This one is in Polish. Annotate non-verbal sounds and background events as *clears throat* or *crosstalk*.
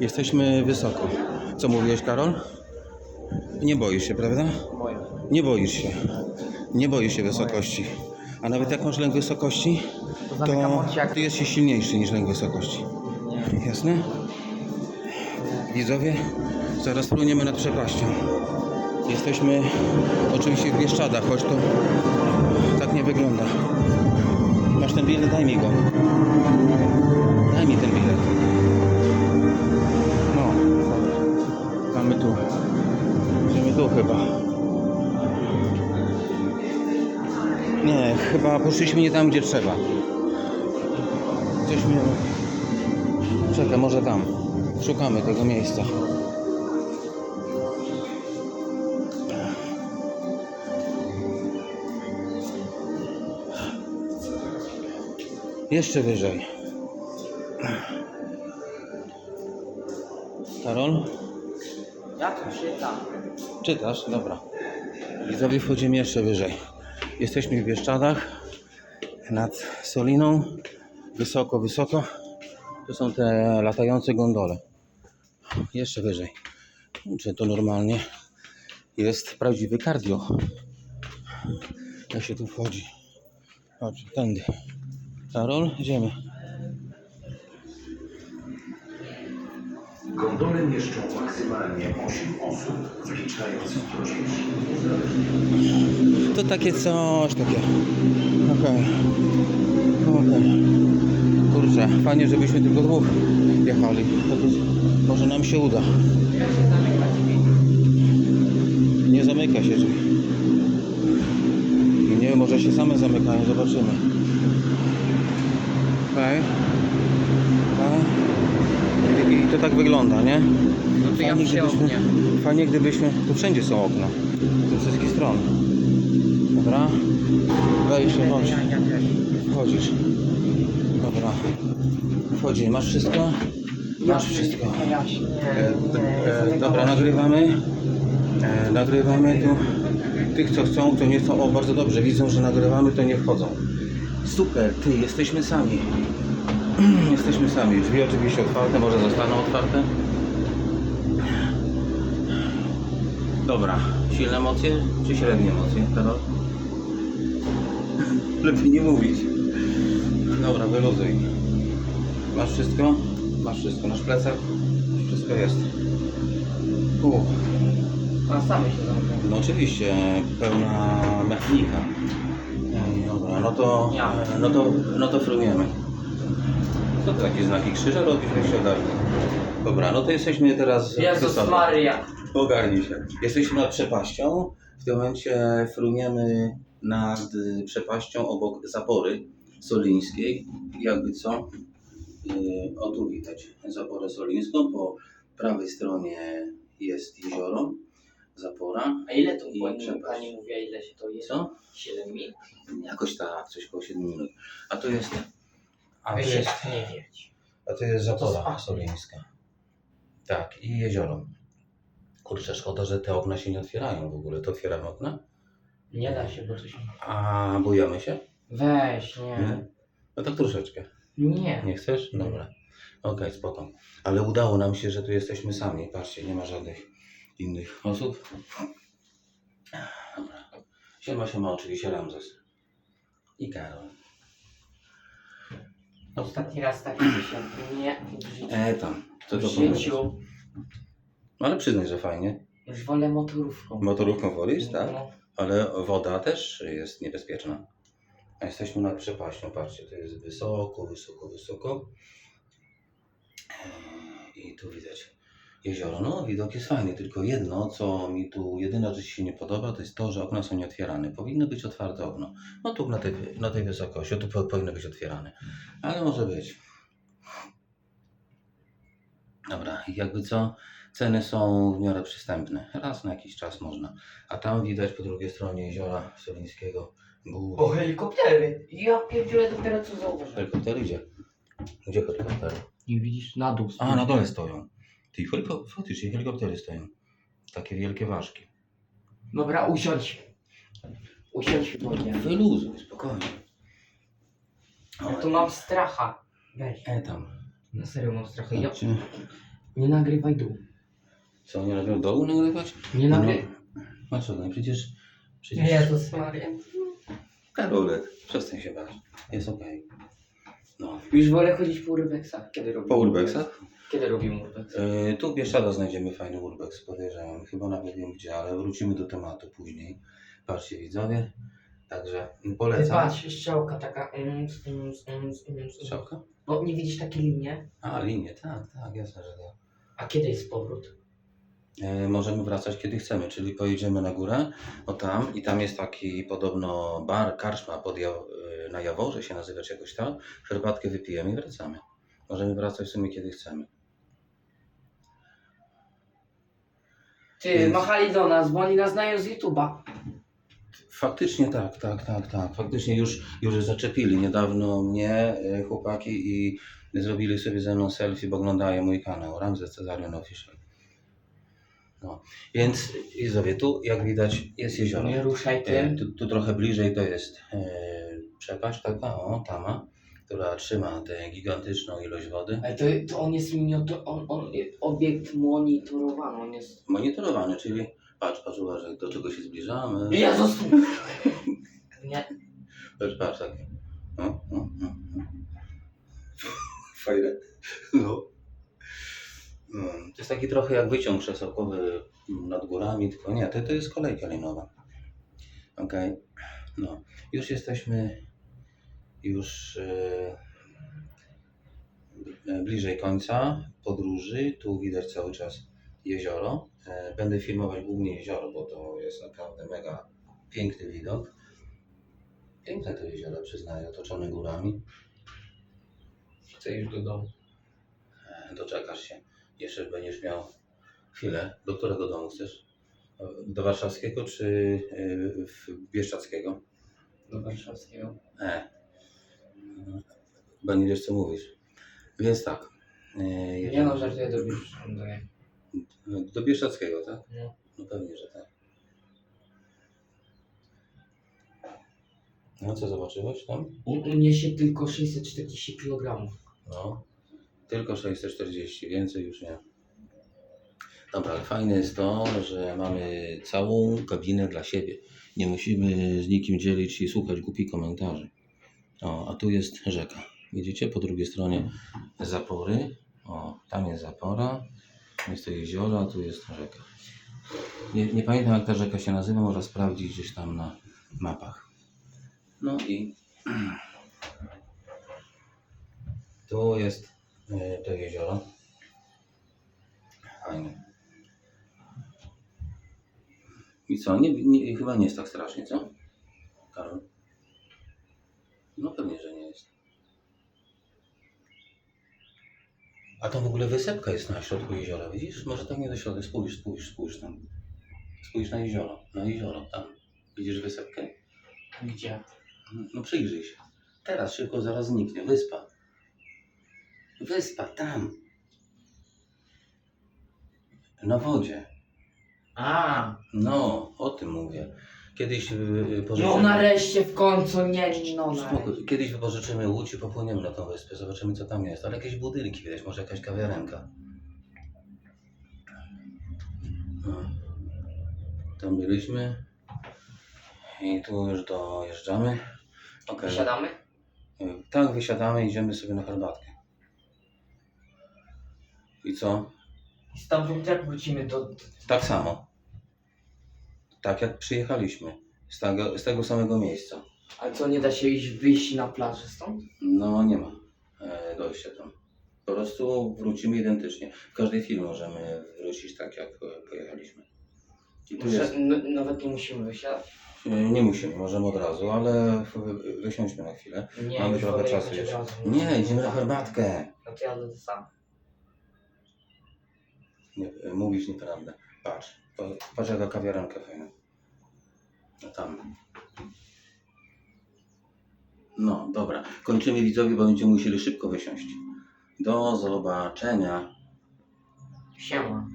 Jesteśmy wysoko. Co mówiłeś, Karol? Nie boisz się, prawda? Nie boisz się. Nie boisz się wysokości. A nawet jak masz lęk wysokości, To ty jesteś silniejszy niż lęk wysokości. Jasne? Widzowie, zaraz płyniemy nad przepaścią. Jesteśmy oczywiście w Bieszczadach, choć to tak nie wygląda. Masz ten bilet? Daj mi go. Daj mi ten bilet. Tu chyba. Nie, chyba poszliśmy nie tam, gdzie trzeba. Coś mnie... Czekaj, może tam. Szukamy tego miejsca. Jeszcze wyżej. Karol? Ja tu czytam. Czytasz? Dobra. Widzowie, wchodzimy jeszcze wyżej. Jesteśmy w Bieszczadach nad Soliną. Wysoko, wysoko. To są te latające gondole. Jeszcze wyżej. Czy to normalnie jest prawdziwy cardio. Jak się tu wchodzi? Chodź, tędy. Karol, idziemy. Gondole mieszczą maksymalnie 8 osób, wliczając pociąg. To takie coś, takie. Okej. Okej. Kurczę, fajnie, żebyśmy tylko dwóch jechali. Może nam się uda. Nie zamyka się drzwi. Nie może się same zamykają, zobaczymy. Okej. Okay. I to tak wygląda, nie? No to ja Fajnie, gdybyśmy, fajnie gdybyśmy, tu wszędzie są okna, ze wszystkich stron. Dobra, wejście, chodź, wchodzisz. Dobra, wchodzi, masz wszystko? Masz wszystko. E, e, dobra, nagrywamy. E, nagrywamy tu. Tych, co chcą, co nie chcą. O, bardzo dobrze, widzą, że nagrywamy, to nie wchodzą. Super, ty, jesteśmy sami. *clears throat* jesteśmy sami. Drzwi oczywiście otwarte, może zostaną otwarte. Dobra, silne emocje czy średnie emocje, Karol? *clears throat* Lepiej nie mówić. Dobra, wyluzuj. Masz wszystko? Masz wszystko. Nasz plecak? Wszystko jest. U, A same się zamykają. no oczywiście, pełna mechanika. Ej, Dobra, no to, Ja. e, no to, no to fruniemy. Co to takie znaki krzyża robisz, ogarnij? Dobra, no to jesteśmy teraz Jezus. Maria. Ogarnij się. Jesteśmy nad przepaścią. W tym momencie fruniemy nad y, przepaścią obok zapory solińskiej. Jakby co? Yy, o tu widać zaporę solińską. Po prawej stronie jest jezioro, zapora. A ile to I pani, przepaść. pani mówiła, ile się to jest? Co? 7 minut? Jakoś tak, coś koło 7 minut. A to jest. A to jest, wiedzieć. a to jest No zapora solińska. Tak, i jezioro. Kurczę, szkoda, że te okna się nie otwierają w ogóle. To otwieramy okna? Nie da się, bo się... A bujamy się? Weź, nie. Nie? No tak troszeczkę. Nie. Nie chcesz? Dobra. Okej, spoko. Ale udało nam się, że tu jesteśmy sami. Patrzcie, nie ma żadnych innych osób. Dobra. Siema, siema, oczywiście Ramzes. I Karol. Ostatni raz taki się nie w życiu. E, tam. Co w to powiedzieć? życiu No ale przyznaj, że fajnie. już wolę motorówką. Motorówką wolisz, tak? No. Ale woda też jest niebezpieczna. A jesteśmy nad przepaścią, patrzcie, to jest wysoko, wysoko, wysoko. I tu widać jezioro. No, widok jest fajny, tylko jedno, co mi tu, jedyna rzecz się nie podoba, to jest to, że okna są nieotwierane. Powinno być otwarte okno. No tu na tej, na tej wysokości, tu po- powinno być otwierane. Ale może być. Dobra, i jakby co, ceny są w miarę przystępne. Raz na jakiś czas można. A tam widać po drugiej stronie jeziora Solińskiego góry. O, helikoptery! Ja pierdzielę dopiero co zauważyłem. Helikopter idzie. Gdzie helikoptery? Nie widzisz, na dół. A, na dole stoją. Ty, heliko... faktycznie helikoptery stoją. Takie wielkie ważki. Dobra, usiądź. Usiądź wygodnie. Wyluzuj, spokojnie. Ja tu mam stracha. Weź. E tam. Na serio mam stracha. Ja... Chodźcie. Nie nagrywaj dół. Co, nie robią dołu nagrywać? Nie nagrywaj. No co, no przecież... przecież... Jezus Maria. Karolek, przestań się bać. Jest okej. No. Już wolę chodzić po urbexach. Kiedy robimy Po urbexach? Kiedy robimy urbex? Yy, tu w Bieszczadach znajdziemy fajny urbex, podejrzewam. Chyba nawet wiem gdzie, ale wrócimy do tematu później. Patrzcie widzowie. Także polecam. patrz, strzałka taka. ums, ums, ums, ums. Strzałka? No nie widzisz takie linie? A, linie, tak, tak, jasne, że tak. A kiedy jest powrót? E, możemy wracać kiedy chcemy, czyli pojedziemy na górę, o tam i tam jest taki podobno bar, karczma pod ja, e, na Jaworze się nazywa czy jakoś tak. Herbatkę wypijemy i wracamy. Możemy wracać w sumie kiedy chcemy. Ty, Więc- machali do nas, bo oni nas znają z YouTube'a. Faktycznie tak, tak, tak, tak. Faktycznie już, już zaczepili niedawno mnie e, chłopaki i zrobili sobie ze mną selfie, bo oglądają mój kanał Ramzes Cezarian Official. No, więc widzowie, tu jak widać jest jezioro. Nie ruszaj E, tym. Tu, tu trochę bliżej to jest e, przepaść taka, o, tama, która trzyma tę gigantyczną ilość wody. Ale to, to on jest monitor, on, on, obiekt monitorowany, on jest... Monitorowany, czyli patrz, patrz, uważaj, do czego się zbliżamy. Jezus! *laughs* Nie, Patrz, patrz, tak. O, o, o, o. Fajne. No. Taki trochę jak wyciąg krzesełkowy nad górami, tylko nie, to, to jest kolejka linowa. Okej. No. Już jesteśmy już e, bliżej końca podróży. Tu widać cały czas jezioro. E, Będę filmować głównie jezioro, bo to jest naprawdę mega piękny widok. Piękne to jezioro, przyznaję, otoczone górami. chcę już do domu. E, Doczekasz się. Jeszcze będziesz miał chwilę. Do którego domu chcesz? Do warszawskiego czy e, w Bieszczadzkiego? Do warszawskiego. E. Bo nie wiesz co mówisz. Więc tak. E, Nie jedziemy- no, żartuję do Bieszczady. Do Bieszczadzkiego, tak? No. No pewnie, że tak. No co zobaczyłeś tam? U, u mnie się tylko 640 kg. No, tylko 640, więcej już nie. Dobra, ale fajne jest to, że mamy całą kabinę dla siebie. Nie musimy z nikim dzielić i słuchać głupich komentarzy. O, a tu jest rzeka. Widzicie, po drugiej stronie zapory. O, tam jest zapora, jest to jezioro, a tu jest rzeka. Nie, nie pamiętam jak ta rzeka się nazywa, można sprawdzić gdzieś tam na mapach. No i *clears throat* tu jest e, to jezioro. Fajne. I co? Nie, nie, chyba nie jest tak strasznie, co? Karol? No pewnie, że nie jest. A tam w ogóle wysepka jest na środku jeziora, widzisz? Może tak nie do środka. Spójrz, spójrz, spójrz tam. Spójrz na jezioro, na jezioro, tam. Widzisz wysepkę? Gdzie? No przyjrzyj się. Teraz szybko zaraz zniknie. Wyspa. Wyspa, tam. Na wodzie. A, No, o tym mówię. Kiedyś yy, no pożyczymy... nareszcie w końcu, nie, no Spoko. Kiedyś wypożyczymy łódź i popłyniemy na tą wyspę. Zobaczymy co tam jest. Ale jakieś budynki widać, może jakaś kawiarenka. No. Tam byliśmy. I tu już dojeżdżamy. Okej. Siadamy? Tak, wysiadamy, idziemy sobie na herbatkę. I co? I stamtąd jak wrócimy do... Tak samo. Tak jak przyjechaliśmy. Z tego, z tego samego miejsca. Ale co, nie da się iść wyjść na plażę stąd? No nie ma e, dojścia tam. Po prostu wrócimy identycznie. W każdej chwili możemy wrócić tak jak e, pojechaliśmy. I tu Może jest, n- nawet nie musimy wysiadać? e, nie musimy, możemy od razu, ale w- wysiądźmy na chwilę. Nie, Mamy już trochę wolę czasu jechać jeszcze. od razu. Nie, idziemy na herbatkę. No to jadę sam. Nie, mówisz nieprawdę. Patrz, pa- patrz jaka kawiarenka fajna. No tam. No, dobra. Kończymy widzowie, bo będziemy musieli szybko wysiąść. Do zobaczenia. Siema.